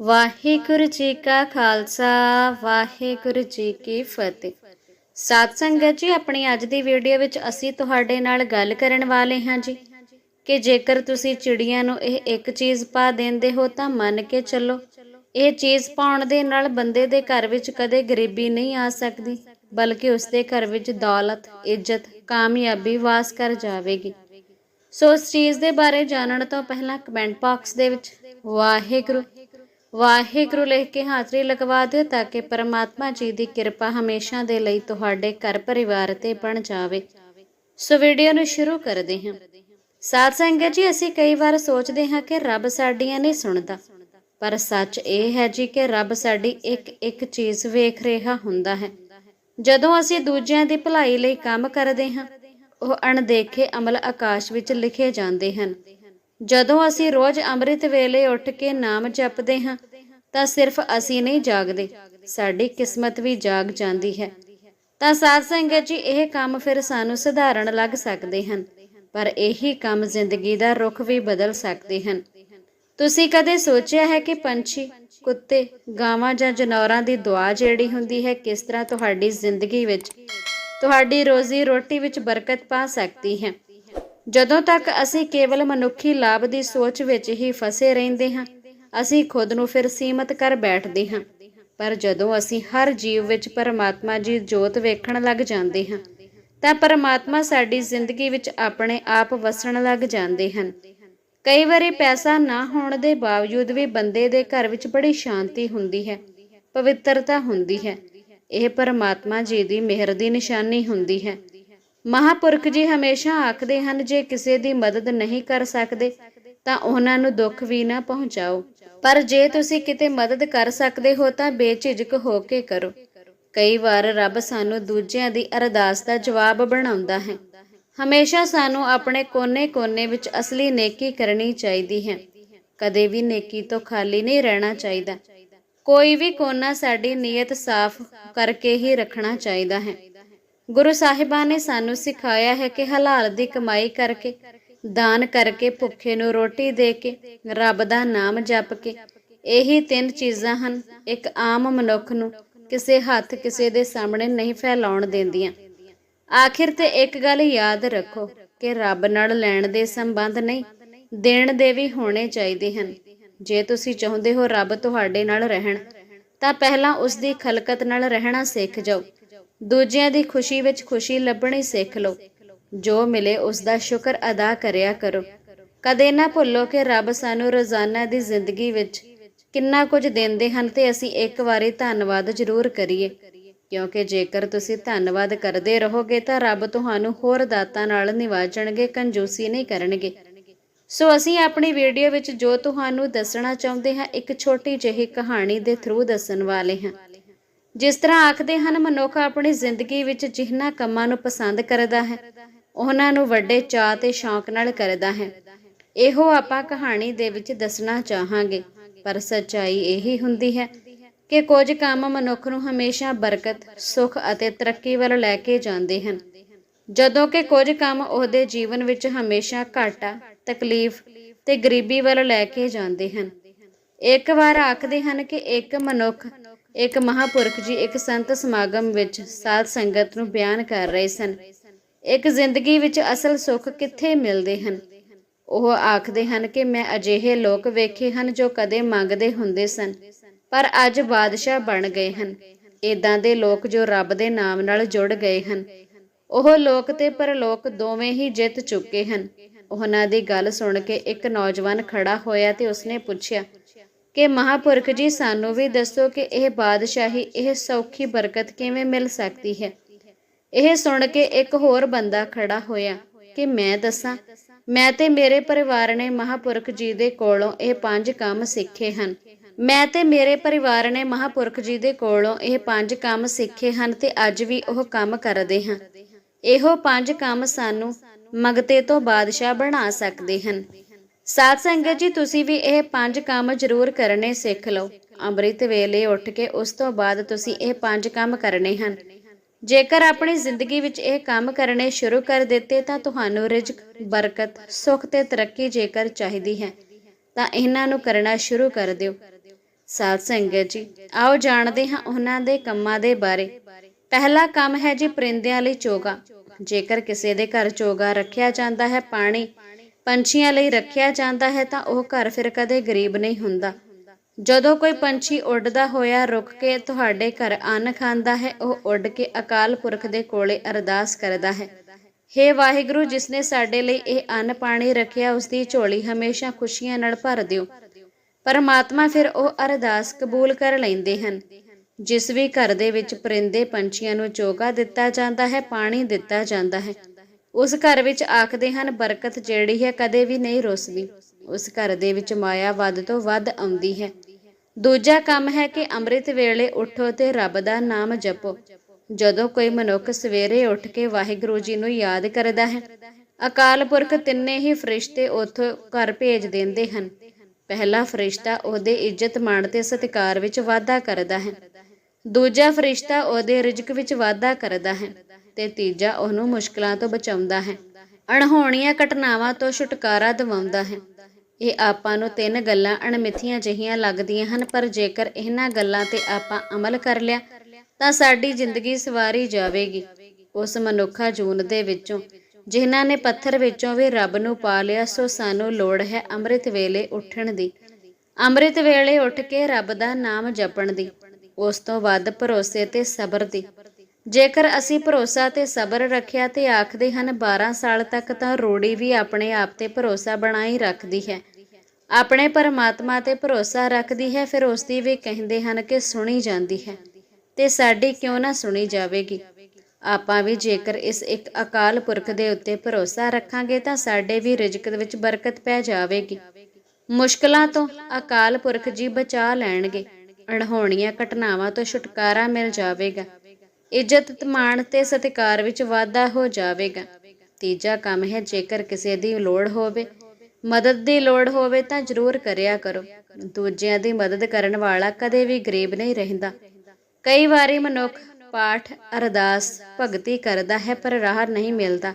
ਵਾਹਿਗੁਰੂ ਜੀ ਕਾ ਖਾਲਸਾ, ਵਾਹਿਗੁਰੂ ਜੀ ਕੀ ਫਤਿਹ। ਸਾਧ ਸੰਗਤ ਜੀ, ਆਪਣੀ ਅੱਜ ਦੀ ਵੀਡੀਓ ਵਿੱਚ ਅਸੀਂ ਤੁਹਾਡੇ ਨਾਲ ਗੱਲ ਕਰਨ ਵਾਲੇ ਹਾਂ ਜੀ ਕਿ ਜੇਕਰ ਤੁਸੀਂ ਚਿੜੀਆਂ ਨੂੰ ਇਹ ਇੱਕ ਚੀਜ਼ ਪਾ ਦਿੰਦੇ ਹੋ ਤਾਂ ਮੰਨ ਕੇ ਚੱਲੋ, ਇਹ ਚੀਜ਼ ਪਾਉਣ ਦੇ ਨਾਲ ਬੰਦੇ ਦੇ ਘਰ ਵਿੱਚ ਕਦੇ ਗਰੀਬੀ ਨਹੀਂ ਆ ਸਕਦੀ, ਬਲਕਿ ਉਸ ਦੇ ਘਰ ਵਿੱਚ ਦੌਲਤ, ਇੱਜ਼ਤ, ਕਾਮਯਾਬੀ ਵਾਸ ਕਰ ਜਾਵੇਗੀ। ਸੋ ਇਸ ਚੀਜ਼ ਦੇ ਬਾਰੇ ਜਾਣਨ ਤੋਂ ਪਹਿਲਾਂ ਕਮੈਂਟ ਬਾਕਸ ਦੇ ਵਿੱਚ, ਵਾਹਿਗੁਰੂ ਵਾਹਿਗੁਰੂ ਲਿਖ ਕੇ ਹਾਜ਼ਰੀ ਲਗਵਾ ਦਿਓ ਤਾਂ ਕਿ ਪਰਮਾਤਮਾ ਜੀ ਦੀ ਕਿਰਪਾ ਹਮੇਸ਼ਾ ਦੇ ਲਈ ਤੁਹਾਡੇ ਘਰ ਪਰਿਵਾਰ ਤੇ ਬਣ ਜਾਵੇ। ਸੋ ਵੀਡੀਓ ਨੂੰ ਸ਼ੁਰੂ ਕਰਦੇ ਹਾਂ। ਸਾਧ ਸੰਗਤ ਜੀ, ਅਸੀਂ ਕਈ ਵਾਰ ਸੋਚਦੇ ਹਾਂ ਕਿ ਰੱਬ ਸਾਡੀਆਂ ਨਹੀਂ ਸੁਣਦਾ। ਪਰ ਸੱਚ ਇਹ ਹੈ ਜੀ ਕਿ ਰੱਬ ਸਾਡੀ ਇੱਕ ਇੱਕ ਚੀਜ਼ ਵੇਖ ਰਿਹਾ ਹੁੰਦਾ ਹੈ। ਜਦੋਂ ਅਸੀਂ ਦੂਜਿਆਂ ਦੀ ਭਲਾਈ ਲਈ ਕੰਮ ਕਰਦੇ ਹਾਂ, ਉਹ ਅਣਦੇਖੇ ਅਮਲ ਆਕਾਸ਼ ਵਿੱਚ ਲਿਖੇ ਜਾਂਦੇ ਹਨ। ਜਦੋਂ ਅਸੀਂ ਰੋਜ਼ ਅੰਮ੍ਰਿਤ ਵੇਲੇ ਉੱਠ ਕੇ ਨਾਮ ਜਪਦੇ ਹਾਂ, ਤਾਂ ਸਿਰਫ ਅਸੀਂ ਨਹੀਂ ਜਾਗਦੇ। ਸਾਡੀ ਕਿਸਮਤ ਵੀ ਜਾਗ ਜਾਂਦੀ ਹੈ। ਤਾਂ ਸਾਧ ਸੰਗਤ ਜੀ, ਇਹ ਕੰਮ ਫਿਰ ਸਾਨੂੰ ਸਧਾਰਨ ਲੱਗ ਸਕਦੇ ਹਨ, ਪਰ ਇਹੀ ਕੰਮ ਜ਼ਿੰਦਗੀ ਦਾ ਰੁਖ ਵੀ ਬਦਲ ਸਕਦੇ ਹਨ। ਤੁਸੀਂ ਕਦੇ ਸੋਚਿਆ ਹੈ ਕਿ ਪੰਛੀ, ਕੁੱਤੇ, ਗਾਵਾਂ ਜਾਂ ਜਨੌਰਾਂ ਦੀ ਦੁਆ ਜਿਹੜੀ ਹੁੰਦੀ ਹੈ, ਕਿਸ ਤਰ੍ਹਾਂ ਤੁਹਾਡੀ ਜ਼ਿੰਦਗੀ ਵਿੱਚ ਤੁਹਾਡੀ ਰੋਜ਼ੀ ਰੋਟੀ ਵਿੱਚ ਬਰਕਤ ਪਾ ਸਕਦੀ ਹੈ? ਜਦੋਂ ਤੱਕ ਅਸੀਂ ਕੇਵਲ ਮਨੁੱਖੀ ਲਾਭ ਦੀ ਸੋਚ ਵਿੱਚ ਹੀ ਫਸੇ ਰਹਿੰਦੇ ਹਾਂ, ਅਸੀਂ ਖੁਦ ਨੂੰ ਫਿਰ ਸੀਮਤ ਕਰ ਬੈਠਦੇ ਹਾਂ। ਪਰ ਜਦੋਂ ਅਸੀਂ ਹਰ ਜੀਵ ਵਿੱਚ ਪਰਮਾਤਮਾ ਜੀ ਜੋਤ ਵੇਖਣ ਲੱਗ ਜਾਂਦੇ ਹਾਂ, ਤਾਂ ਪਰਮਾਤਮਾ ਸਾਡੀ ਜ਼ਿੰਦਗੀ ਵਿੱਚ ਆਪਣੇ ਆਪ ਵਸਣ ਲੱਗ ਜਾਂਦੇ ਹਨ। ਕਈ ਵਾਰੀ ਪੈਸਾ ਨਾ ਹੋਣ ਦੇ ਬਾਵਜੂਦ ਵੀ ਬੰਦੇ ਦੇ ਘਰ ਵਿੱਚ ਬੜੀ ਸ਼ਾਂਤੀ ਹੁੰਦੀ ਹੈ, ਪਵਿੱਤਰਤਾ ਹੁੰਦੀ ਹੈ। ਇਹ ਪਰਮਾਤਮਾ ਜੀ ਦੀ ਮਿਹਰ ਦੀ ਨਿਸ਼ਾਨੀ ਹੁੰਦੀ ਹੈ। ਮਹਾਪੁਰਖ ਜੀ ਹਮੇਸ਼ਾ ਆਖਦੇ ਹਨ, ਜੇ ਕਿਸੇ ਦੀ ਮਦਦ ਨਹੀਂ ਕਰ ਸਕਦੇ, ਤਾਂ ਉਹਨਾਂ ਨੂੰ ਦੁੱਖ ਵੀ ਨਾ ਪਹੁੰਚਾਓ। ਪਰ ਜੇ ਤੁਸੀਂ ਕਿਤੇ ਮਦਦ ਕਰ ਸਕਦੇ ਹੋ, ਤਾਂ ਬੇਝਿਜਕ ਹੋ ਕੇ ਕਰੋ। ਕਈ ਵਾਰ ਰੱਬ ਸਾਨੂੰ ਦੂਜਿਆਂ ਦੀ ਅਰਦਾਸ ਦਾ ਜਵਾਬ ਬਣਾਉਂਦਾ ਹੈ। ਹਮੇਸ਼ਾ ਸਾਨੂੰ ਆਪਣੇ ਕੋਨੇ-ਕੋਨੇ ਵਿੱਚ ਅਸਲੀ ਨੇਕੀ ਕਰਨੀ ਚਾਹੀਦੀ ਹੈ। ਕਦੇ ਵੀ ਨੇਕੀ ਤੋਂ ਖਾਲੀ ਨਹੀਂ ਰਹਿਣਾ ਚਾਹੀਦਾ। ਕੋਈ ਵੀ ਕੋਨਾ ਸਾਡੀ ਨੀਅਤ ਸਾਫ਼ ਕਰਕੇ ਹੀ ਰੱਖਣਾ ਚਾਹੀਦਾ ਹੈ। ਗੁਰੂ ਸਾਹਿਬਾਂ ਨੇ ਸਾਨੂੰ ਸਿਖਾਇਆ ਹੈ ਕਿ ਹਲਾਲ ਦੀ ਕਮਾਈ ਕਰਕੇ, ਦਾਨ ਕਰਕੇ, ਭੁੱਖੇ ਨੂੰ ਰੋਟੀ ਦੇ ਕੇ, ਰੱਬ ਦਾ ਨਾਮ ਜਪ ਕੇ। ਇਹੀ ਤਿੰਨ ਚੀਜ਼ਾਂ ਹਨ। ਇੱਕ ਆਮ ਮਨੁੱਖ ਨੂੰ ਕਿਸੇ ਹੱਥ ਕਿਸੇ ਦੇ ਸਾਹਮਣੇ ਨਹੀਂ ਫੈਲਾਉਣ ਦਿੰਦੀਆਂ। ਆਖਿਰ ਤੇ ਇੱਕ ਗੱਲ ਯਾਦ ਰੱਖੋ ਕਿ ਰੱਬ ਨਾਲ ਲੈਣ ਦੇ ਸੰਬੰਧ ਨਹੀਂ, ਦੇਣ ਦੇ ਵੀ ਹੋਣੇ ਚਾਹੀਦੇ ਹਨ। ਜੇ ਤੁਸੀਂ ਚਾਹੁੰਦੇ ਹੋ ਰੱਬ ਤੁਹਾਡੇ ਨਾਲ ਰਹਿਣ, ਤਾਂ ਪਹਿਲਾਂ ਉਸ ਦੀ ਖਲਕਤ ਨਾਲ ਰਹਿਣਾ ਸਿੱਖ ਜਾਓ। ਦੂਜਿਆਂ ਦੀ ਖੁਸ਼ੀ ਵਿੱਚ ਖੁਸ਼ੀ ਲੱਭਣੀ ਸਿੱਖ ਲਓ। ਜੋ ਮਿਲੇ ਉਸ ਦਾ ਸ਼ੁਕਰ ਅਦਾ ਕਰਿਆ ਕਰੋ। ਕਦੇ ਨਾ ਭੁੱਲੋ ਕਿ ਰੱਬ ਸਾਨੂੰ ਰੋਜ਼ਾਨਾ ਦੀ ਜ਼ਿੰਦਗੀ ਵਿੱਚ ਕਿੰਨਾ ਕੁਝ ਦਿੰਦੇ ਹਨ ਤੇ ਅਸੀਂ ਇੱਕ ਵਾਰੀ ਧੰਨਵਾਦ ਜ਼ਰੂਰ ਕਰੀਏ। ਕਿਉਂਕਿ ਜੇਕਰ ਤੁਸੀਂ ਧੰਨਵਾਦ ਕਰਦੇ ਰਹੋਗੇ ਤਾਂ ਰੱਬ ਤੁਹਾਨੂੰ ਹੋਰ ਦਾਤਾਂ ਨਾਲ ਨਿਵਾਜਣਗੇ, ਕੰਜੂਸੀ ਨਹੀਂ ਕਰਨਗੇ। ਸੋ ਅਸੀਂ ਆਪਣੀ ਵੀਡੀਓ ਵਿੱਚ ਜੋ ਤੁਹਾਨੂੰ ਦੱਸਣਾ ਚਾਹੁੰਦੇ ਹਾਂ, ਇੱਕ ਛੋਟੀ ਜਿਹੀ ਕਹਾਣੀ ਦੇ ਥਰੂ ਦੱਸਣ ਵਾਲੇ ਹਾਂ। ਜਿਸ ਤਰ੍ਹਾਂ ਆਖਦੇ ਹਨ, ਮਨੁੱਖ ਆਪਣੀ ਜ਼ਿੰਦਗੀ ਵਿੱਚ ਜਿਨ੍ਹਾਂ ਕੰਮਾਂ ਨੂੰ ਪਸੰਦ ਕਰਦਾ ਹੈ, ਉਹਨਾਂ ਨੂੰ ਵੱਡੇ ਚਾਅ ਤੇ ਸ਼ੌਂਕ ਨਾਲ ਕਰਦਾ ਹੈ। ਇਹੋ ਆਪਾਂ ਕਹਾਣੀ ਦੇ ਵਿੱਚ ਦੱਸਣਾ ਚਾਹਾਂਗੇ, ਪਰ ਸੱਚਾਈ ਇਹੀ ਹੁੰਦੀ ਹੈ ਕਿ ਕੁਝ ਕੰਮ ਮਨੁੱਖ ਨੂੰ ਹਮੇਸ਼ਾ ਬਰਕਤ, ਸੁੱਖ ਅਤੇ ਤਰੱਕੀ ਵੱਲ ਲੈ ਕੇ ਜਾਂਦੇ ਹਨ। ਜਦੋਂ ਕਿ ਕੁਝ ਕੰਮ ਉਹਦੇ ਜੀਵਨ ਵਿੱਚ ਹਮੇਸ਼ਾ ਘਾਟਾ, ਤਕਲੀਫ ਤੇ ਗਰੀਬੀ ਵੱਲ ਲੈ ਕੇ ਜਾਂਦੇ ਹਨ। ਇੱਕ ਵਾਰ ਆਖਦੇ ਹਨ ਕਿ ਇੱਕ ਮਨੁੱਖ ਇੱਕ ਮਹਾਪੁਰਖ ਜੀ, ਇੱਕ ਸੰਤ ਸਮਾਗਮ ਵਿੱਚ ਸਾਧ ਸੰਗਤ ਨੂੰ ਬਿਆਨ ਕਰ ਰਹੇ ਸਨ। ਇੱਕ ਜ਼ਿੰਦਗੀ ਵਿੱਚ ਅਸਲ ਸੁੱਖ ਕਿੱਥੇ ਮਿਲਦੇ ਹਨ? ਉਹ ਆਖਦੇ ਹਨ ਕਿ ਮੈਂ ਅਜਿਹੇ ਲੋਕ ਵੇਖੇ ਹਨ ਜੋ ਕਦੇ ਮੰਗਦੇ ਹੁੰਦੇ ਸਨ, ਪਰ ਅੱਜ ਬਾਦਸ਼ਾਹ ਬਣ ਗਏ ਹਨ। ਇਦਾਂ ਦੇ ਲੋਕ ਜੋ ਰੱਬ ਦੇ ਨਾਮ ਨਾਲ ਜੁੜ ਗਏ ਹਨ। ਉਹ ਲੋਕ ਤੇ ਪਰਲੋਕ ਦੋਵੇਂ ਹੀ ਜਿੱਤ ਚੁੱਕੇ ਹਨ। ਉਹਨਾਂ ਦੀ ਗੱਲ ਸੁਣ ਕੇ ਇੱਕ ਨੌਜਵਾਨ ਖੜਾ ਹੋਇਆ ਤੇ ਉਸਨੇ ਪੁੱਛਿਆ ਕਿ ਮਹਾਪੁਰਖ ਜੀ, ਸਾਨੂੰ ਵੀ ਦੱਸੋ ਕਿ ਇਹ ਬਾਦਸ਼ਾਹੀ, ਇਹ ਸੌਖੀ ਬਰਕਤ ਕਿਵੇਂ ਮਿਲ ਸਕਦੀ ਹੈ? ਇਹ ਸੁਣ ਕੇ ਇੱਕ ਹੋਰ ਬੰਦਾ ਖੜਾ ਹੋਇਆ ਕਿ ਮੈਂ ਦੱਸਾਂ, ਮੈਂ ਤੇ ਮੇਰੇ ਪਰਿਵਾਰ ਨੇ ਮਹਾਪੁਰਖ ਜੀ ਦੇ ਕੋਲੋਂ ਇਹ ਪੰਜ ਕੰਮ ਸਿੱਖੇ ਹਨ। ਮੈਂ ਤੇ ਮੇਰੇ ਪਰਿਵਾਰ ਨੇ ਮਹਾਪੁਰਖ ਜੀ ਦੇ ਕੋਲੋਂ ਇਹ ਪੰਜ ਕੰਮ ਸਿੱਖੇ ਹਨ ਤੇ ਅੱਜ ਵੀ ਉਹ ਕੰਮ ਕਰਦੇ ਹਾਂ ਇਹੋ ਪੰਜ ਕੰਮ ਸਾਨੂੰ ਮਗਤੇ ਤੋਂ ਬਾਦਸ਼ਾਹ ਬਣਾ ਸਕਦੇ ਹਨ। ਸਾਧ ਸੰਗਤ ਜੀ, ਤੁਸੀਂ ਵੀ ਇਹ ਪੰਜ ਕੰਮ ਜ਼ਰੂਰ ਕਰਨੇ ਸਿੱਖ ਲਓ। ਅੰਮ੍ਰਿਤ ਵੇਲੇ ਉੱਠ ਕੇ ਉਸ ਤੋਂ ਬਾਅਦ ਤੁਸੀਂ ਇਹ ਪੰਜ ਕੰਮ ਕਰਨੇ ਹਨ। ਜੇਕਰ ਆਪਣੀ ਜ਼ਿੰਦਗੀ ਵਿੱਚ ਇਹ ਕੰਮ ਕਰਨੇ ਸ਼ੁਰੂ ਕਰ ਦਿੱਤੇ, ਤਾਂ ਤੁਹਾਨੂੰ ਰਿਜ਼ਕ, ਬਰਕਤ, ਸੁੱਖ ਤੇ ਤਰੱਕੀ ਜੇਕਰ ਚਾਹੀਦੀ ਹੈ, ਤਾਂ ਇਹਨਾਂ ਨੂੰ ਕਰਨਾ ਸ਼ੁਰੂ ਕਰ ਦਿਓ। ਸਾਧ ਸੰਗਤ ਜੀ, ਆਓ ਜਾਣਦੇ ਹਾਂ ਉਹਨਾਂ ਦੇ ਕੰਮਾਂ ਦੇ ਬਾਰੇ। ਪਹਿਲਾ ਕੰਮ ਹੈ ਜੀ, ਪਰਿੰਦਿਆਂ ਲਈ ਚੋਗਾ। ਜੇਕਰ ਕਿਸੇ ਦੇ ਘਰ ਚੋਗਾ ਰੱਖਿਆ ਜਾਂਦਾ ਹੈ ਪਾਣੀ ਪੰਛੀਆਂ ਲਈ ਰੱਖਿਆ ਜਾਂਦਾ ਹੈ ਤਾਂ ਉਹ ਘਰ ਫਿਰ ਕਦੇ ਗਰੀਬ ਨਹੀਂ ਹੁੰਦਾ। ਜਦੋਂ ਕੋਈ ਪੰਛੀ ਉੱਡਦਾ ਹੋਇਆ ਰੁਕ ਕੇ ਤੁਹਾਡੇ ਘਰ ਅੰਨ ਖਾਂਦਾ ਹੈ, ਉਹ ਉੱਡ ਕੇ ਅਕਾਲ ਪੁਰਖ ਦੇ ਕੋਲੇ ਅਰਦਾਸ ਕਰਦਾ ਹੈ। ਹੇ ਵਾਹਿਗੁਰੂ ਜਿਸ ਨੇ ਸਾਡੇ ਲਈ ਇਹ ਅੰਨ ਪਾਣੀ ਰੱਖਿਆ ਉਸ ਦੀ ਝੋਲੀ ਹਮੇਸ਼ਾ ਖੁਸ਼ੀਆਂ ਨਾਲ ਭਰ ਦਿਓ। ਪਰਮਾਤਮਾ ਫਿਰ ਉਹ ਅਰਦਾਸ ਕਬੂਲ ਕਰ ਲੈਂਦੇ ਹਨ। ਜਿਸ ਵੀ ਘਰ ਦੇ ਵਿੱਚ ਪਰਿੰਦੇ ਪੰਛੀਆਂ ਨੂੰ ਚੋਗਾ ਦਿੱਤਾ ਜਾਂਦਾ ਹੈ, ਪਾਣੀ ਦਿੱਤਾ ਜਾਂਦਾ ਹੈ। ਉਸ ਘਰ ਵਿੱਚ ਆਖਦੇ ਹਨ, ਬਰਕਤ ਜਿਹੜੀ ਹੈ ਕਦੇ ਵੀ ਨਹੀਂ ਰੁੱਸਦੀ। ਉਸ ਘਰ ਦੇ ਵਿੱਚ ਮਾਇਆ ਵੱਧ ਤੋਂ ਵੱਧ ਆਉਂਦੀ ਹੈ। ਦੂਜਾ ਕੰਮ ਹੈ ਕਿ ਅੰਮ੍ਰਿਤ ਵੇਲੇ ਉਠੋ ਤੇ ਰੱਬ ਦਾ ਨਾਮ ਜਪੋ। ਜਦੋਂ ਕੋਈ ਮਨੁੱਖ ਸਵੇਰੇ ਉੱਠ ਕੇ ਵਾਹਿਗੁਰੂ ਜੀ ਨੂੰ ਯਾਦ ਕਰਦਾ ਹੈ, ਅਕਾਲ ਪੁਰਖ ਤਿੰਨੇ ਹੀ ਫਰਿਸ਼ਤੇ ਉਥੋਂ ਘਰ ਭੇਜ ਦਿੰਦੇ ਹਨ। ਪਹਿਲਾ ਫਰਿਸ਼ਤਾ ਉਹਦੇ ਇੱਜ਼ਤ, ਮਾਣ ਤੇ ਸਤਿਕਾਰ ਵਿੱਚ ਵਾਧਾ ਕਰਦਾ ਹੈ। ਦੂਜਾ ਫਰਿਸ਼ਤਾ ਉਹਦੇ ਰਿਜ਼ਕ ਵਿੱਚ ਵਾਧਾ ਕਰਦਾ ਹੈ। ਤੇ ਤੀਜਾ ਉਹਨੂੰ ਮੁਸ਼ਕਲਾਂ ਤੋਂ ਬਚਾਉਂਦਾ ਹੈ। ਅਣਹੋਣੀਆਂ ਘਟਨਾਵਾਂ ਤੋਂ ਛੁਟਕਾਰਾ ਦਿਵਾਉਂਦਾ ਹੈ। ਇਹ ਆਪਾਂ ਨੂੰ ਤਿੰਨ ਗੱਲਾਂ ਅਣਮਿੱਥੀਆਂ ਜਿਹੀਆਂ ਲੱਗਦੀਆਂ ਹਨ, ਪਰ ਜੇਕਰ ਇਹਨਾਂ ਗੱਲਾਂ ਤੇ ਆਪਾਂ ਅਮਲ ਕਰ ਲਿਆ, ਤਾਂ ਸਾਡੀ ਜ਼ਿੰਦਗੀ ਸਵਾਰੀ ਜਾਵੇਗੀ। ਉਸ ਮਨੁੱਖਾ ਜੂਨ ਦੇ ਵਿੱਚੋਂ, ਜਿਨ੍ਹਾਂ ਨੇ ਪੱਥਰ ਵਿੱਚੋਂ ਵੀ ਰੱਬ ਨੂੰ ਪਾ ਲਿਆ, ਸੋ ਸਾਨੂੰ ਲੋੜ ਹੈ ਅੰਮ੍ਰਿਤ ਵੇਲੇ ਉੱਠਣ ਦੀ। ਅੰਮ੍ਰਿਤ ਵੇਲੇ ਉੱਠ ਕੇ ਰੱਬ ਦਾ ਨਾਮ ਜਪਣ ਦੀ, ਉਸ ਤੋਂ ਵੱਧ ਭਰੋਸੇ ਤੇ ਸਬਰ ਦੀ। ਜੇਕਰ ਅਸੀਂ ਭਰੋਸਾ ਤੇ ਸਬਰ ਰੱਖਿਆ ਤੇ ਆਖਦੇ ਹਨ 12 ਸਾਲ ਤੱਕ ਤਾਂ ਰੋੜੀ ਵੀ ਆਪਣੇ ਆਪ ਤੇ ਭਰੋਸਾ ਬਣਾਈ ਰੱਖਦੀ ਹੈ। ਆਪਣੇ ਪਰਮਾਤਮਾ ਤੇ ਭਰੋਸਾ ਰੱਖਦੀ ਹੈ, ਫਿਰ ਉਸ ਦੀ ਵੀ ਕਹਿੰਦੇ ਹਨ ਕਿ ਸੁਣੀ ਜਾਂਦੀ ਹੈ। ਤੇ ਸਾਡੀ ਕਿਉਂ ਨਾ ਸੁਣੀ ਜਾਵੇਗੀ? ਆਪਾਂ ਵੀ ਜੇਕਰ ਇਸ ਇੱਕ ਅਕਾਲ ਪੁਰਖ ਦੇ ਉੱਤੇ ਭਰੋਸਾ ਰੱਖਾਂਗੇ, ਤਾਂ ਸਾਡੇ ਵੀ ਰਿਜ਼ਕ ਵਿੱਚ ਬਰਕਤ ਪੈ ਜਾਵੇਗੀ। ਮੁਸ਼ਕਲਾਂ ਤੋਂ ਅਕਾਲ ਪੁਰਖ ਜੀ ਬਚਾ ਲੈਣਗੇ। ਅਣਹੋਣੀਆਂ ਘਟਨਾਵਾਂ ਤੋਂ ਛੁਟਕਾਰਾ ਮਿਲ ਜਾਵੇਗਾ। ਇੱਜ਼ਤ ਮਾਣ ਤੇ ਸਤਿਕਾਰ ਵਿੱਚ ਵਾਧਾ ਹੋ ਜਾਵੇਗਾ। ਤੀਜਾ ਕੰਮ ਹੈ, ਜੇਕਰ ਕਿਸੇ ਦੀ ਲੋੜ ਹੋਵੇ, ਮਦਦ ਦੀ ਲੋੜ ਹੋਵੇ ਤਾਂ ਜ਼ਰੂਰ ਕਰਿਆ ਕਰੋ। ਦੂਜਿਆਂ ਦੀ ਮਦਦ ਕਰਨ ਵਾਲਾ ਕਦੇ ਵੀ ਗਰੀਬ ਨਹੀਂ ਰਹਿੰਦਾ। ਕਈ ਵਾਰੀ ਮਨੁੱਖ ਪਾਠ, ਅਰਦਾਸ, ਭਗਤੀ ਕਰਦਾ ਹੈ, ਪਰ ਰਾਹ ਨਹੀਂ ਮਿਲਦਾ,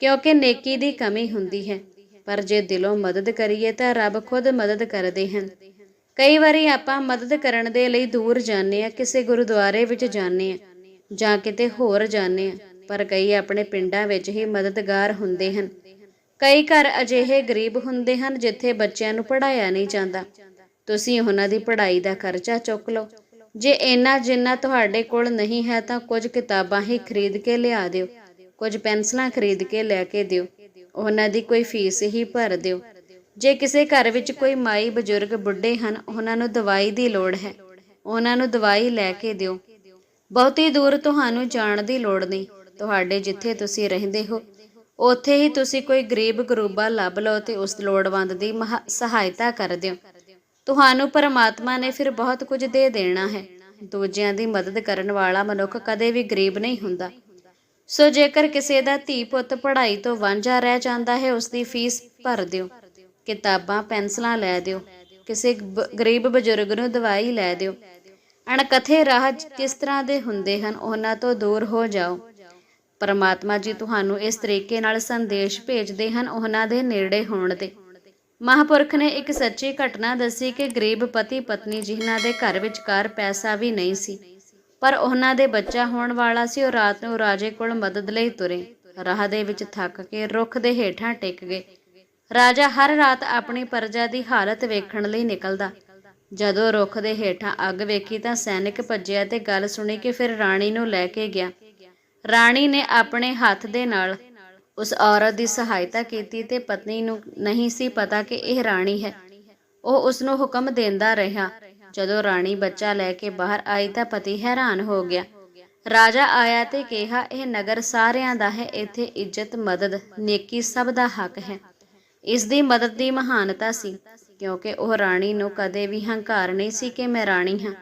ਕਿਉਂਕਿ ਨੇਕੀ ਦੀ ਕਮੀ ਹੁੰਦੀ ਹੈ। ਪਰ ਜੇ ਦਿਲੋਂ ਮਦਦ ਕਰੀਏ ਤਾਂ ਰੱਬ ਖੁਦ ਮਦਦ ਕਰਦੇ ਹਨ। ਕਈ ਵਾਰੀ ਆਪਾਂ ਮਦਦ ਕਰਨ ਦੇ ਲਈ ਦੂਰ ਜਾਂਦੇ ਆ ਕਿਸੇ ਗੁਰਦੁਆਰੇ ਵਿੱਚ ਜਾਂਦੇ ਆ ਜਾਂ ਕਿਤੇ ਹੋਰ ਜਾਂਦੇ ਆ ਪਰ ਕਈ ਆਪਣੇ ਪਿੰਡਾਂ ਵਿੱਚ ਹੀ ਮਦਦਗਾਰ ਹੁੰਦੇ ਹਨ। ਕਈ ਘਰ ਅਜਿਹੇ ਗਰੀਬ ਹੁੰਦੇ ਹਨ ਜਿੱਥੇ ਬੱਚਿਆਂ ਨੂੰ ਪੜਾਇਆ ਨਹੀਂ ਜਾਂਦਾ। ਤੁਸੀਂ ਉਹਨਾਂ ਦੀ ਪੜ੍ਹਾਈ ਦਾ ਖਰਚਾ ਚੁੱਕ ਲਓ। ਜੇ ਇੰਨਾ ਜਿੰਨਾ ਤੁਹਾਡੇ ਕੋਲ ਨਹੀਂ ਹੈ ਤਾਂ ਕੁਝ ਕਿਤਾਬਾਂ ਹੀ ਖਰੀਦ ਕੇ ਲਿਆ ਦਿਓ। ਕੁਝ ਪੈਨਸਲਾਂ ਖਰੀਦ ਕੇ ਲੈ ਕੇ ਦਿਓ। ਉਹਨਾਂ ਦੀ ਕੋਈ ਫੀਸ ਹੀ ਭਰ ਦਿਓ। ਜੇ ਕਿਸੇ ਘਰ ਵਿੱਚ ਕੋਈ ਮਾਈ ਬਜ਼ੁਰਗ ਬੁੱਢੇ ਹਨ, ਉਹਨਾਂ ਨੂੰ ਦਵਾਈ ਦੀ ਲੋੜ ਹੈ। ਉਹਨਾਂ ਨੂੰ ਦਵਾਈ ਲੈ ਕੇ ਦਿਓ। ਬਹੁਤੀ ਦੂਰ ਤੁਹਾਨੂੰ ਜਾਣ ਦੀ ਲੋੜ ਨਹੀਂ। ਤੁਹਾਡੇ ਜਿੱਥੇ ਤੁਸੀਂ ਰਹਿੰਦੇ ਹੋ, ਉੱਥੇ ਹੀ ਤੁਸੀਂ ਕੋਈ ਗਰੀਬ ਗਰੂਬਾ ਲੱਭ ਲਓ ਤੇ ਉਸ ਲੋੜਵੰਦ ਦੀ ਸਹਾਇਤਾ ਕਰ ਦਿਓ। ਤੁਹਾਨੂੰ ਪਰਮਾਤਮਾ ਨੇ ਫਿਰ ਬਹੁਤ ਕੁਝ ਦੇ ਦੇਣਾ ਹੈ। ਦੂਜਿਆਂ ਦੀ ਮਦਦ ਕਰਨ ਵਾਲਾ ਮਨੁੱਖ ਕਦੇ ਵੀ ਗਰੀਬ ਨਹੀਂ ਹੁੰਦਾ। ਸੋ ਜੇਕਰ ਕਿਸੇ ਦਾ ਧੀ ਪੁੱਤ ਪੜ੍ਹਾਈ ਤੋਂ ਵਾਂਝਾ ਰਹਿ ਜਾਂਦਾ ਹੈ, ਉਸ ਦੀ ਫੀਸ ਭਰ ਦਿਓ। ਕਿਤਾਬਾਂ, ਪੈਨਸਲਾਂ ਲੈ ਦਿਓ। ਕਿਸੇ ਗਰੀਬ ਬਜ਼ੁਰਗ ਨੂੰ ਦਵਾਈ ਲੈ ਦਿਓ। ਅਣਕਥੇ ਰਾਹ ਕਿਸ ਤਰ੍ਹਾਂ ਦੇ ਹੁੰਦੇ ਹਨ, ਉਹਨਾਂ ਤੋਂ ਦੂਰ ਹੋ ਜਾਓ। ਪਰਮਾਤਮਾ ਜੀ ਤੁਹਾਨੂੰ ਇਸ ਤਰੀਕੇ ਨਾਲ ਸੰਦੇਸ਼ ਭੇਜਦੇ ਹਨ ਉਹਨਾਂ ਦੇ ਨੇੜੇ ਹੋਣ ਦੇ ਮਹਾਪੁਰਖ ਨੇ ਇੱਕ ਸੱਚੀ ਘਟਨਾ ਦੱਸੀ ਕਿ ਗਰੀਬ ਪਤੀ ਪਤਨੀ ਜਿਨ੍ਹਾਂ ਦੇ ਘਰ ਵਿਚਕਾਰ ਪੈਸਾ ਵੀ ਨਹੀਂ ਸੀ, ਪਰ ਉਹਨਾਂ ਦੇ ਬੱਚਾ ਹੋਣ ਵਾਲਾ ਸੀ, ਉਹ ਰਾਤ ਨੂੰ ਰਾਜੇ ਕੋਲ ਮਦਦ ਲਈ ਤੁਰੇ। ਰਾਹ ਦੇ ਵਿੱਚ ਥੱਕ ਕੇ ਰੁੱਖ ਦੇ ਹੇਠਾਂ ਟਿਕ ਗਏ। ਰਾਜਾ ਹਰ ਰਾਤ ਆਪਣੀ ਪਰਜਾ ਦੀ ਹਾਲਤ ਵੇਖਣ ਲਈ ਨਿਕਲਦਾ। ਜਦੋਂ ਰੁੱਖ ਦੇ ਹੇਠਾਂ ਅੱਗ ਵੇਖੀ ਤਾਂ ਸੈਨਿਕ ਭੱਜਿਆ ਤੇ ਗੱਲ ਸੁਣੀ ਕਿ ਫਿਰ ਰਾਣੀ ਨੂੰ ਲੈ ਕੇ ਗਿਆ। ਰਾਣੀ ਨੇ ਆਪਣੇ ਹੱਥ ਦੇ ਨਾਲ ਉਸ ਔਰਤ ਦੀ ਸਹਾਇਤਾ ਕੀਤੀ ਤੇ ਪਤਨੀ ਨੂੰ ਨਹੀਂ ਸੀ ਪਤਾ ਕਿ ਇਹ ਰਾਣੀ ਹੈ। ਉਹ ਉਸ ਨੂੰ ਹੁਕਮ ਦਿੰਦਾ ਰਿਹਾ। ਜਦੋਂ ਰਾਣੀ ਬੱਚਾ ਲੈ ਕੇ ਬਾਹਰ ਆਈ ਤਾਂ ਪਤੀ ਹੈਰਾਨ ਹੋ ਗਿਆ। ਰਾਜਾ ਆਇਆ ਤੇ ਕਿਹਾ, ਇਹ ਨਗਰ ਸਾਰਿਆਂ ਦਾ ਹੈ, ਇੱਥੇ ਇੱਜ਼ਤ, ਮਦਦ, ਨੇਕੀ ਸਭ ਦਾ ਹੱਕ ਹੈ। ਇਸ ਦੀ ਮਦਦ ਦੀ ਮਹਾਨਤਾ ਸੀ। ਕਿਉਂਕਿ ਉਹ ਰਾਣੀ ਨੂੰ ਕਦੇ ਵੀ ਹੰਕਾਰ ਨਹੀਂ ਸੀ ਕਿ ਮੈਂ ਰਾਣੀ ਹਾਂ।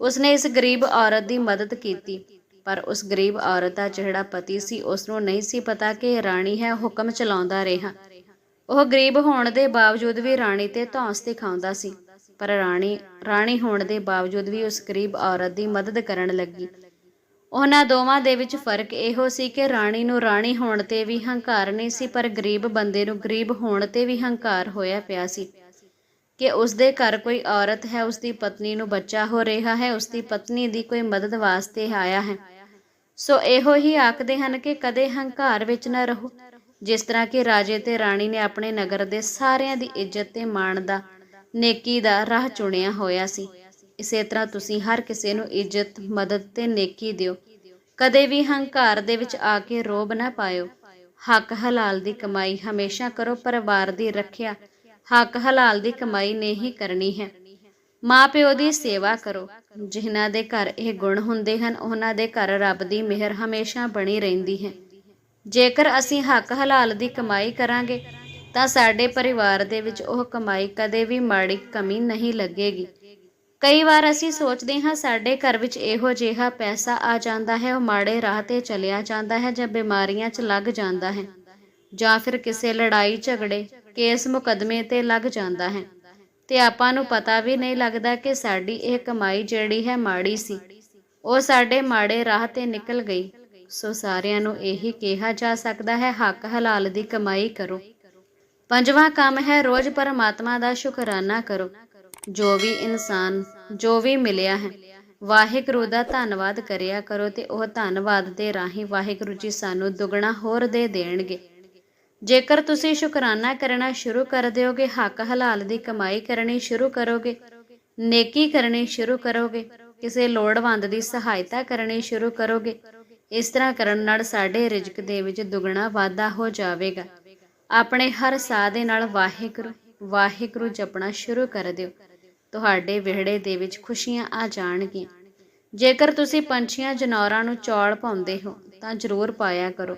ਉਸਨੇ ਇਸ ਗਰੀਬ ਔਰਤ ਦੀ ਮਦਦ ਕੀਤੀ, ਪਰ ਉਸ ਗਰੀਬ ਔਰਤ ਦਾ ਜਿਹੜਾ ਪਤੀ ਸੀ ਉਸ ਨੂੰ ਨਹੀਂ ਸੀ ਪਤਾ ਕਿ ਇਹ ਰਾਣੀ ਹੈ ਹੁਕਮ ਚਲਾਉਂਦਾ ਰਿਹਾ। ਉਹ ਗਰੀਬ ਹੋਣ ਦੇ ਬਾਵਜੂਦ ਵੀ ਰਾਣੀ ਤੇ ਧੌਂਸ ਦਿਖਾਉਂਦਾ ਸੀ, ਪਰ ਰਾਣੀ ਰਾਣੀ ਹੋਣ ਦੇ ਬਾਵਜੂਦ ਵੀ ਉਸ ਗਰੀਬ ਔਰਤ ਦੀ ਮਦਦ ਕਰਨ ਲੱਗੀ। ਉਹਨਾਂ ਦੋਵਾਂ ਦੇ ਵਿੱਚ ਫ਼ਰਕ ਇਹੋ ਸੀ ਕਿ ਰਾਣੀ ਨੂੰ ਰਾਣੀ ਹੋਣ ਤੇ ਵੀ ਹੰਕਾਰ ਨਹੀਂ ਸੀ, ਪਰ ਗਰੀਬ ਬੰਦੇ ਨੂੰ ਗਰੀਬ ਹੋਣ ਤੇ ਵੀ ਹੰਕਾਰ ਹੋਇਆ ਪਿਆ ਸੀ। ਕਿ ਉਸ ਦੇ ਘਰ ਕੋਈ ਔਰਤ ਹੈ ਉਸ ਦੀ ਪਤਨੀ ਨੂੰ ਬੱਚਾ ਹੋ ਰਿਹਾ ਹੈ ਉਸ ਦੀ ਪਤਨੀ ਦੀ ਕੋਈ ਮਦਦ ਵਾਸਤੇ ਆਇਆ ਹੈ। ਸੋ ਇਹੋ ਹੀ ਆਖਦੇ ਹਨ ਕਿ ਕਦੇ ਹੰਕਾਰ ਵਿੱਚ ਨਾ ਰਹੋ। ਜਿਸ ਤਰ੍ਹਾਂ ਕਿ ਰਾਜੇ ਤੇ ਰਾਣੀ ਨੇ ਆਪਣੇ ਨਗਰ ਦੇ ਸਾਰਿਆਂ ਦੀ ਇੱਜ਼ਤ ਤੇ ਮਾਣ ਦਾ, ਨੇਕੀ ਦਾ ਰਾਹ ਚੁਣਿਆ ਹੋਇਆ ਸੀ। ਇਸੇ ਤਰ੍ਹਾਂ ਤੁਸੀਂ ਹਰ ਕਿਸੇ ਨੂੰ ਇੱਜ਼ਤ, ਮਦਦ ਤੇ ਨੇਕੀ ਦਿਓ। ਕਦੇ ਵੀ ਹੰਕਾਰ ਦੇ ਵਿੱਚ ਆ ਕੇ ਰੋਬ ਨਾ ਪਾਇਓ। ਹੱਕ ਹਲਾਲ ਦੀ ਕਮਾਈ ਹਮੇਸ਼ਾ ਕਰੋ, ਪਰਿਵਾਰ ਦੀ ਰੱਖਿਆ ਹੱਕ ਹਲਾਲ ਦੀ ਕਮਾਈ ਨੇ ਹੀ ਕਰਨੀ ਹੈ। ਮਾਂ ਪਿਓ ਦੀ ਸੇਵਾ ਕਰੋ। ਜਿਨ੍ਹਾਂ ਦੇ ਘਰ ਇਹ ਗੁਣ ਹੁੰਦੇ ਹਨ, ਉਹਨਾਂ ਦੇ ਘਰ ਰੱਬ ਦੀ ਮਿਹਰ ਹਮੇਸ਼ਾ ਬਣੀ ਰਹਿੰਦੀ ਹੈ। ਜੇਕਰ ਅਸੀਂ ਹੱਕ ਹਲਾਲ ਦੀ ਕਮਾਈ ਕਰਾਂਗੇ, ਤਾਂ ਸਾਡੇ ਪਰਿਵਾਰ ਦੇ ਵਿੱਚ ਉਹ ਕਮਾਈ ਕਦੇ ਵੀ ਮਾੜੀ ਕਮੀ ਨਹੀਂ ਲੱਗੇਗੀ। ਕਈ ਵਾਰ ਅਸੀਂ ਸੋਚਦੇ ਹਾਂ, ਸਾਡੇ ਘਰ ਵਿੱਚ ਇਹੋ ਜਿਹਾ ਪੈਸਾ ਆ ਜਾਂਦਾ ਹੈ, ਉਹ ਮਾੜੇ ਰਾਹ ਤੇ ਚਲਿਆ ਜਾਂਦਾ ਹੈ ਜਾਂ ਬਿਮਾਰੀਆਂ 'ਚ ਲੱਗ ਜਾਂਦਾ ਹੈ ਜਾਂ ਫਿਰ ਕਿਸੇ ਲੜਾਈ ਝਗੜੇ ਕੇਸ ਮੁਕਦਮੇ ਤੇ ਲੱਗ ਜਾਂਦਾ ਹੈ। ਤੇ ਆਪਾਂ ਨੂੰ ਪਤਾ ਵੀ ਨਹੀਂ ਲੱਗਦਾ ਕਿ ਸਾਡੀ ਇਹ ਕਮਾਈ ਜਿਹੜੀ ਹੈ ਮਾੜੀ ਸੀ। ਉਹ ਸਾਡੇ ਮਾੜੇ ਰਾਹ ਤੇ ਨਿਕਲ ਗਈ। ਸੋ ਸਾਰਿਆਂ ਨੂੰ ਇਹੀ ਕਿਹਾ ਜਾ ਸਕਦਾ ਹੈ, ਹੱਕ ਹਲਾਲ ਦੀ ਕਮਾਈ ਕਰੋ। ਪੰਜਵਾਂ ਕੰਮ ਹੈ, ਰੋਜ਼ ਪਰਮਾਤਮਾ ਦਾ ਸ਼ੁਕਰਾਨਾ ਕਰੋ। ਜੋ ਵੀ ਇਨਸਾਨ, ਜੋ ਵੀ ਮਿਲਿਆ ਹੈ, ਵਾਹਿਗੁਰੂ ਦਾ ਧੰਨਵਾਦ ਕਰਿਆ ਕਰੋ ਤੇ ਉਹ ਧੰਨਵਾਦ ਦੇ ਰਾਹੀਂ ਵਾਹਿਗੁਰੂ ਜੀ ਸਾਨੂੰ ਦੁੱਗਣਾ ਹੋਰ ਦੇ ਦੇਣਗੇ। ਜੇਕਰ ਤੁਸੀਂ ਸ਼ੁਕਰਾਨਾ ਕਰਨਾ ਸ਼ੁਰੂ ਕਰ ਦਿਓਗੇ, ਹੱਕ ਹਲਾਲ ਦੀ ਕਮਾਈ ਕਰਨੀ ਸ਼ੁਰੂ ਕਰੋਗੇ, ਨੇਕੀ ਕਰਨੀ ਸ਼ੁਰੂ ਕਰੋਗੇ, ਕਿਸੇ ਲੋੜਵੰਦ ਦੀ ਸਹਾਇਤਾ ਕਰਨੀ ਸ਼ੁਰੂ ਕਰੋਗੇ, ਇਸ ਤਰ੍ਹਾਂ ਕਰਨ ਨਾਲ ਸਾਡੇ ਰਿਜ਼ਕ ਦੇ ਵਿੱਚ ਦੁੱਗਣਾ ਵਾਧਾ ਹੋ ਜਾਵੇਗਾ। ਆਪਣੇ ਹਰ ਸਾਹ ਦੇ ਨਾਲ ਵਾਹਿਗੁਰੂ ਵਾਹਿਗੁਰੂ ਜਪਣਾ ਸ਼ੁਰੂ ਕਰ ਦਿਓ। ਤੁਹਾਡੇ ਵਿਹੜੇ ਦੇ ਵਿੱਚ ਖੁਸ਼ੀਆਂ ਆ ਜਾਣਗੀਆਂ। ਜੇਕਰ ਤੁਸੀਂ ਪੰਛੀਆਂ, ਜਨੌਰਾਂ ਨੂੰ ਚੌਲ ਪਾਉਂਦੇ ਹੋ, ਤਾਂ ਜ਼ਰੂਰ ਪਾਇਆ ਕਰੋ।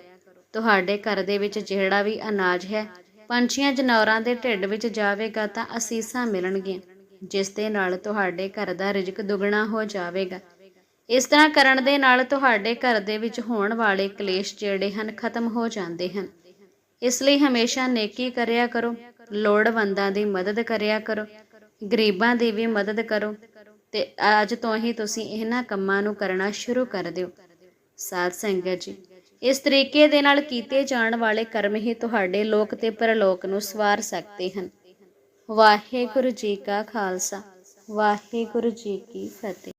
ਤੁਹਾਡੇ ਘਰ ਦੇ ਵਿੱਚ ਜਿਹੜਾ ਵੀ ਅਨਾਜ ਹੈ, ਪੰਛੀਆਂ ਜਨੌਰਾਂ ਦੇ ਢਿੱਡ ਵਿੱਚ ਜਾਵੇਗਾ ਤਾਂ ਅਸੀਸਾਂ ਮਿਲਣਗੀਆਂ, ਜਿਸ ਦੇ ਨਾਲ ਤੁਹਾਡੇ ਘਰ ਦਾ ਰਿਜ਼ਕ ਦੁੱਗਣਾ ਹੋ ਜਾਵੇਗਾ। ਇਸ ਤਰ੍ਹਾਂ ਕਰਨ ਦੇ ਨਾਲ ਤੁਹਾਡੇ ਘਰ ਦੇ ਵਿੱਚ ਹੋਣ ਵਾਲੇ ਕਲੇਸ਼ ਜਿਹੜੇ ਹਨ, ਖਤਮ ਹੋ ਜਾਂਦੇ ਹਨ। ਇਸ ਲਈ ਹਮੇਸ਼ਾ ਨੇਕੀ ਕਰਿਆ ਕਰੋ, ਲੋੜਵੰਦਾਂ ਦੀ ਮਦਦ ਕਰਿਆ ਕਰੋ, ਗਰੀਬਾਂ ਦੀ ਵੀ ਮਦਦ ਕਰੋ ਤੇ ਅੱਜ ਤੋਂ ਹੀ ਤੁਸੀਂ ਇਹਨਾਂ ਕੰਮਾਂ ਨੂੰ ਕਰਨਾ ਸ਼ੁਰੂ ਕਰ ਦਿਓ। ਸਾਧ ਸੰਗਤ ਜੀ। ਇਸ ਤਰੀਕੇ ਦੇ ਨਾਲ ਕੀਤੇ ਜਾਣ ਵਾਲੇ ਕਰਮ ਹੀ ਤੁਹਾਡੇ ਲੋਕ ਤੇ ਪਰਲੋਕ ਨੂੰ ਸਵਾਰ ਸਕਦੇ ਹਨ। ਵਾਹਿਗੁਰੂ ਜੀ ਕਾ ਖਾਲਸਾ। ਵਾਹਿਗੁਰੂ ਜੀ ਕੀ ਫਤਿਹ।